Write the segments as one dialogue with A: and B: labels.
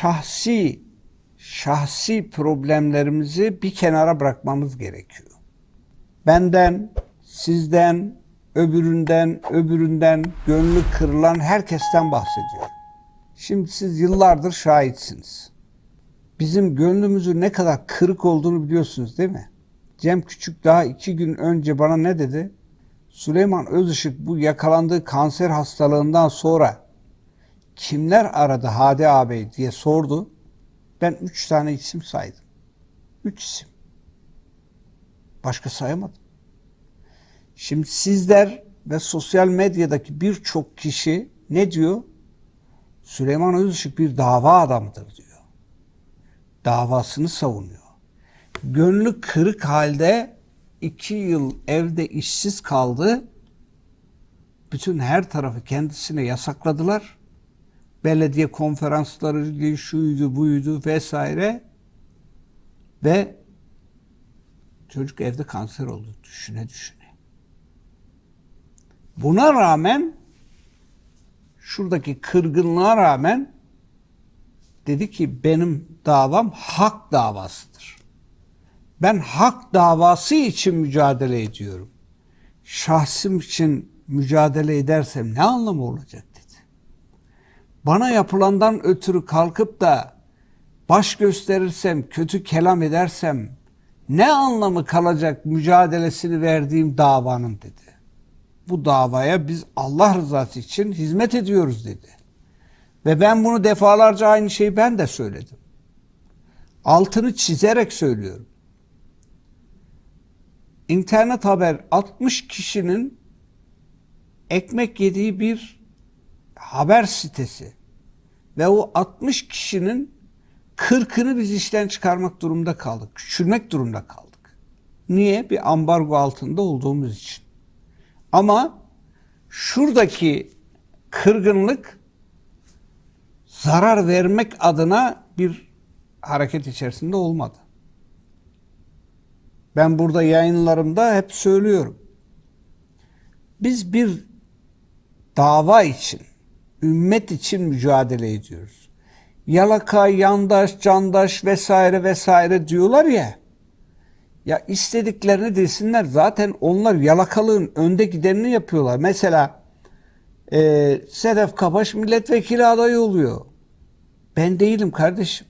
A: şahsi şahsi problemlerimizi bir kenara bırakmamız gerekiyor. Benden, sizden, öbüründen, öbüründen, gönlü kırılan herkesten bahsediyorum. Şimdi siz yıllardır şahitsiniz. Bizim gönlümüzün ne kadar kırık olduğunu biliyorsunuz değil mi? Cem Küçük daha iki gün önce bana ne dedi? Süleyman Özışık bu yakalandığı kanser hastalığından sonra kimler aradı Hadi ağabey diye sordu. Ben üç tane isim saydım. Üç isim. Başka sayamadım. Şimdi sizler ve sosyal medyadaki birçok kişi ne diyor? Süleyman Özışık bir dava adamıdır diyor. Davasını savunuyor. Gönlü kırık halde iki yıl evde işsiz kaldı. Bütün her tarafı kendisine yasakladılar. Belediye konferansları şuydu buydu vesaire. Ve çocuk evde kanser oldu. Düşüne düşüne. Buna rağmen şuradaki kırgınlığa rağmen dedi ki benim davam hak davasıdır. Ben hak davası için mücadele ediyorum. Şahsım için mücadele edersem ne anlamı olacak. Bana yapılandan ötürü kalkıp da baş gösterirsem, kötü kelam edersem ne anlamı kalacak mücadelesini verdiğim davanın dedi. Bu davaya biz Allah rızası için hizmet ediyoruz dedi. Ve ben bunu defalarca aynı şeyi ben de söyledim. Altını çizerek söylüyorum. İnternet haber 60 kişinin ekmek yediği bir haber sitesi ve o 60 kişinin 40'ını biz işten çıkarmak durumunda kaldık. Küçülmek durumunda kaldık. Niye? Bir ambargo altında olduğumuz için. Ama şuradaki kırgınlık zarar vermek adına bir hareket içerisinde olmadı. Ben burada yayınlarımda hep söylüyorum. Biz bir dava için, ümmet için mücadele ediyoruz. Yalaka, yandaş, candaş vesaire vesaire diyorlar ya. Ya istediklerini desinler. Zaten onlar yalakalığın önde gidenini yapıyorlar. Mesela e, Sedef Kabaş milletvekili adayı oluyor. Ben değilim kardeşim.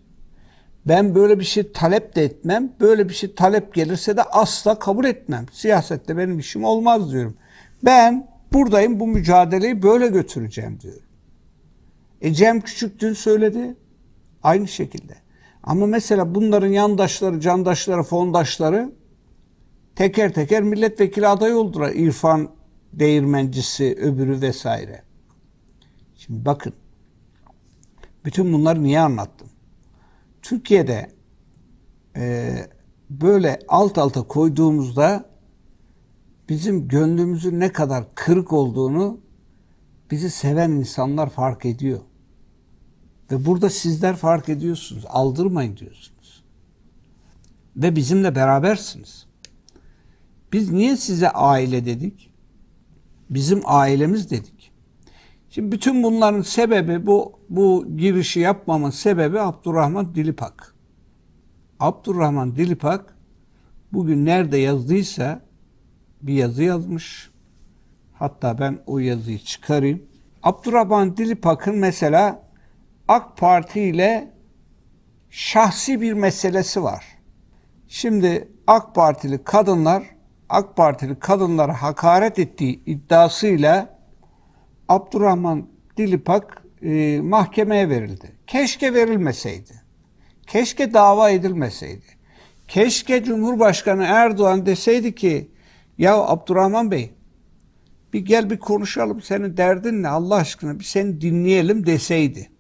A: Ben böyle bir şey talep de etmem. Böyle bir şey talep gelirse de asla kabul etmem. Siyasette benim işim olmaz diyorum. Ben buradayım bu mücadeleyi böyle götüreceğim diyorum. E Cem Küçük dün söyledi. Aynı şekilde. Ama mesela bunların yandaşları, candaşları, fondaşları teker teker milletvekili adayı oldular. İrfan değirmencisi, öbürü vesaire. Şimdi bakın. Bütün bunları niye anlattım? Türkiye'de e, böyle alt alta koyduğumuzda bizim gönlümüzün ne kadar kırık olduğunu bizi seven insanlar fark ediyor. Ve burada sizler fark ediyorsunuz. Aldırmayın diyorsunuz. Ve bizimle berabersiniz. Biz niye size aile dedik? Bizim ailemiz dedik. Şimdi bütün bunların sebebi bu bu girişi yapmamın sebebi Abdurrahman Dilipak. Abdurrahman Dilipak bugün nerede yazdıysa bir yazı yazmış. Hatta ben o yazıyı çıkarayım. Abdurrahman Dilipak'ın mesela AK Parti ile şahsi bir meselesi var. Şimdi AK Partili kadınlar AK Partili kadınlara hakaret ettiği iddiasıyla Abdurrahman Dilipak e, mahkemeye verildi. Keşke verilmeseydi. Keşke dava edilmeseydi. Keşke Cumhurbaşkanı Erdoğan deseydi ki ya Abdurrahman Bey bir gel bir konuşalım senin derdin ne Allah aşkına bir seni dinleyelim deseydi.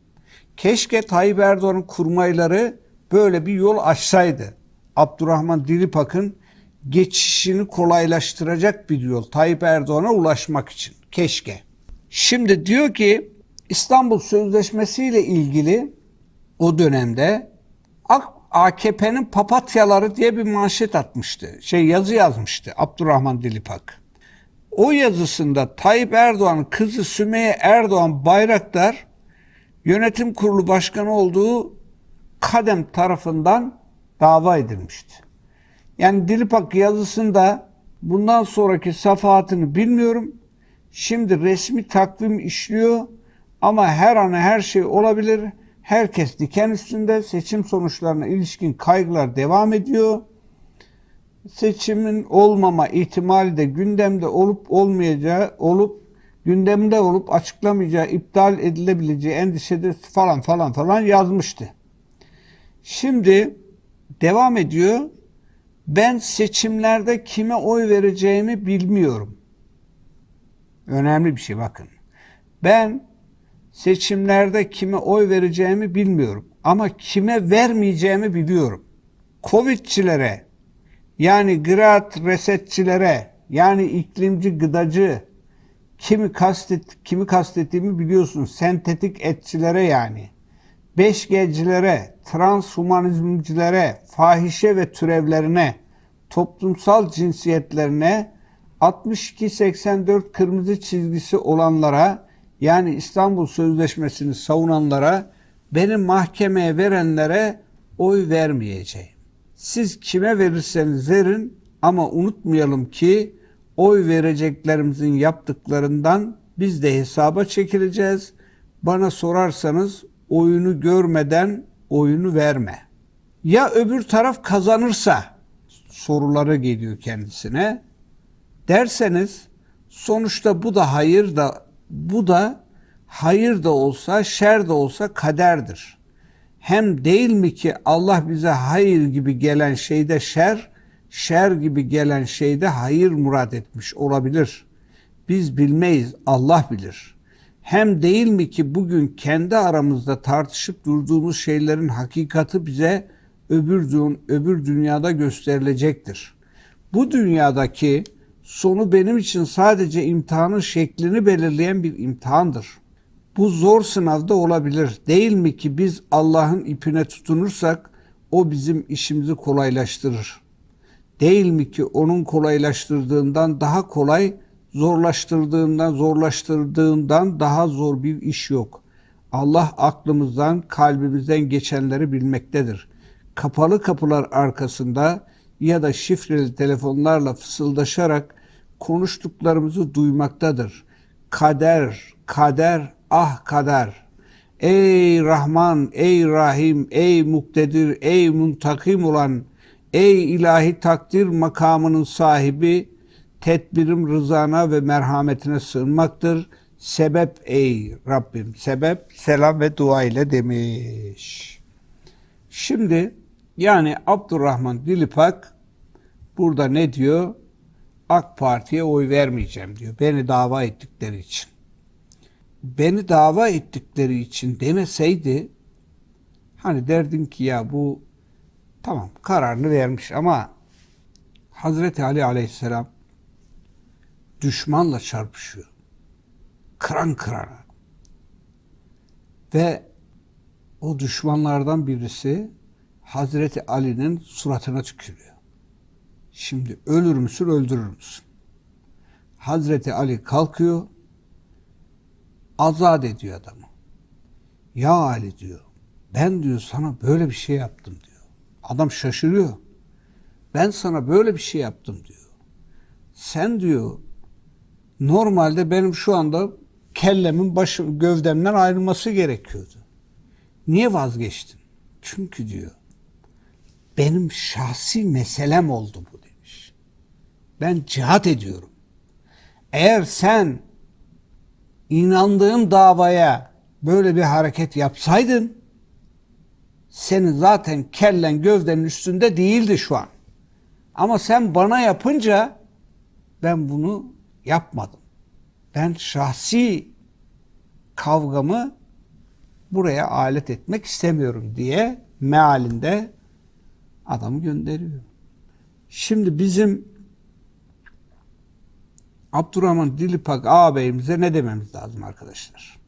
A: Keşke Tayyip Erdoğan'ın kurmayları böyle bir yol açsaydı. Abdurrahman Dilipak'ın geçişini kolaylaştıracak bir yol Tayyip Erdoğan'a ulaşmak için. Keşke. Şimdi diyor ki İstanbul Sözleşmesi ile ilgili o dönemde AKP'nin papatyaları diye bir manşet atmıştı. Şey yazı yazmıştı Abdurrahman Dilipak. O yazısında Tayyip Erdoğan'ın kızı Sümeyye Erdoğan Bayraktar yönetim kurulu başkanı olduğu Kadem tarafından dava edilmişti. Yani Dilipak yazısında bundan sonraki safahatını bilmiyorum. Şimdi resmi takvim işliyor ama her an her şey olabilir. Herkes diken üstünde seçim sonuçlarına ilişkin kaygılar devam ediyor. Seçimin olmama ihtimali de gündemde olup olmayacağı olup gündemde olup açıklamayacağı, iptal edilebileceği endişede falan falan falan yazmıştı. Şimdi devam ediyor. Ben seçimlerde kime oy vereceğimi bilmiyorum. Önemli bir şey bakın. Ben seçimlerde kime oy vereceğimi bilmiyorum ama kime vermeyeceğimi biliyorum. Covid'çilere yani grat resetçilere yani iklimci gıdacı kimi kastet kimi kastettiğimi biliyorsun. Sentetik etçilere yani. 5G'cilere, transhumanizmcilere, fahişe ve türevlerine, toplumsal cinsiyetlerine, 62-84 kırmızı çizgisi olanlara, yani İstanbul Sözleşmesi'ni savunanlara, benim mahkemeye verenlere oy vermeyeceğim. Siz kime verirseniz verin ama unutmayalım ki oy vereceklerimizin yaptıklarından biz de hesaba çekileceğiz. Bana sorarsanız oyunu görmeden oyunu verme. Ya öbür taraf kazanırsa soruları geliyor kendisine. Derseniz sonuçta bu da hayır da bu da hayır da olsa şer de olsa kaderdir. Hem değil mi ki Allah bize hayır gibi gelen şeyde şer, şer gibi gelen şeyde hayır murad etmiş olabilir. Biz bilmeyiz, Allah bilir.'' Hem değil mi ki bugün kendi aramızda tartışıp durduğumuz şeylerin hakikati bize öbür, dün, öbür dünyada gösterilecektir. Bu dünyadaki sonu benim için sadece imtihanın şeklini belirleyen bir imtihandır. Bu zor sınavda olabilir. Değil mi ki biz Allah'ın ipine tutunursak o bizim işimizi kolaylaştırır. Değil mi ki onun kolaylaştırdığından daha kolay zorlaştırdığından zorlaştırdığından daha zor bir iş yok. Allah aklımızdan, kalbimizden geçenleri bilmektedir. Kapalı kapılar arkasında ya da şifreli telefonlarla fısıldaşarak konuştuklarımızı duymaktadır. Kader, kader, ah kader. Ey Rahman, ey Rahim, ey Muktedir, ey Muntakim olan, ey ilahi takdir makamının sahibi, tedbirim rızana ve merhametine sığınmaktır. Sebep ey Rabbim, sebep selam ve dua ile demiş. Şimdi yani Abdurrahman Dilipak burada ne diyor? AK Parti'ye oy vermeyeceğim diyor. Beni dava ettikleri için. Beni dava ettikleri için demeseydi hani derdin ki ya bu tamam kararını vermiş ama Hazreti Ali Aleyhisselam düşmanla çarpışıyor. Kıran kırana. Ve o düşmanlardan birisi Hazreti Ali'nin suratına tükürüyor. Şimdi ölür müsün öldürür müsün? Hazreti Ali kalkıyor, azat ediyor adamı. Ya Ali diyor, ben diyor sana böyle bir şey yaptım diyor. Adam şaşırıyor. Ben sana böyle bir şey yaptım diyor. Sen diyor normalde benim şu anda kellemin başı, gövdemden ayrılması gerekiyordu. Niye vazgeçtin? Çünkü diyor benim şahsi meselem oldu bu demiş. Ben cihat ediyorum. Eğer sen inandığın davaya böyle bir hareket yapsaydın senin zaten kellen gövdenin üstünde değildi şu an. Ama sen bana yapınca ben bunu yapmadım. Ben şahsi kavgamı buraya alet etmek istemiyorum diye mealinde adamı gönderiyor. Şimdi bizim Abdurrahman Dilipak ağabeyimize ne dememiz lazım arkadaşlar?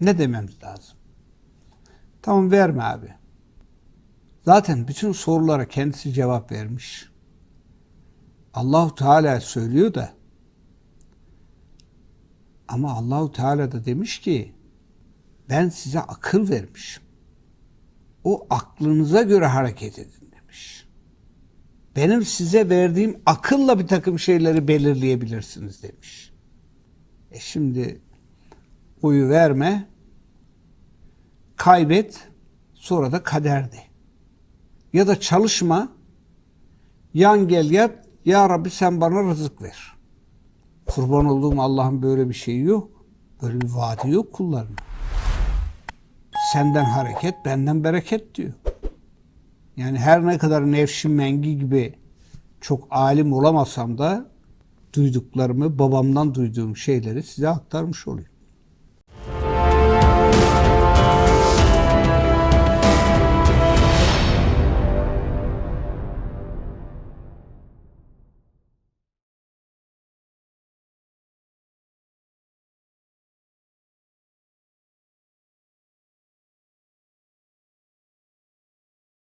A: Ne dememiz lazım? Tamam verme abi. Zaten bütün sorulara kendisi cevap vermiş. Allahu Teala söylüyor da ama Allahu Teala da demiş ki ben size akıl vermişim. o aklınıza göre hareket edin. Benim size verdiğim akılla bir takım şeyleri belirleyebilirsiniz demiş. E şimdi oyu verme, kaybet, sonra da kaderdi. Ya da çalışma, yan gel yat, ya Rabbi sen bana rızık ver. Kurban olduğum Allah'ın böyle bir şeyi yok. Böyle bir vaadi yok kullarına. Senden hareket, benden bereket diyor. Yani her ne kadar Nevşin Mengi gibi çok alim olamasam da duyduklarımı, babamdan duyduğum şeyleri size aktarmış olayım.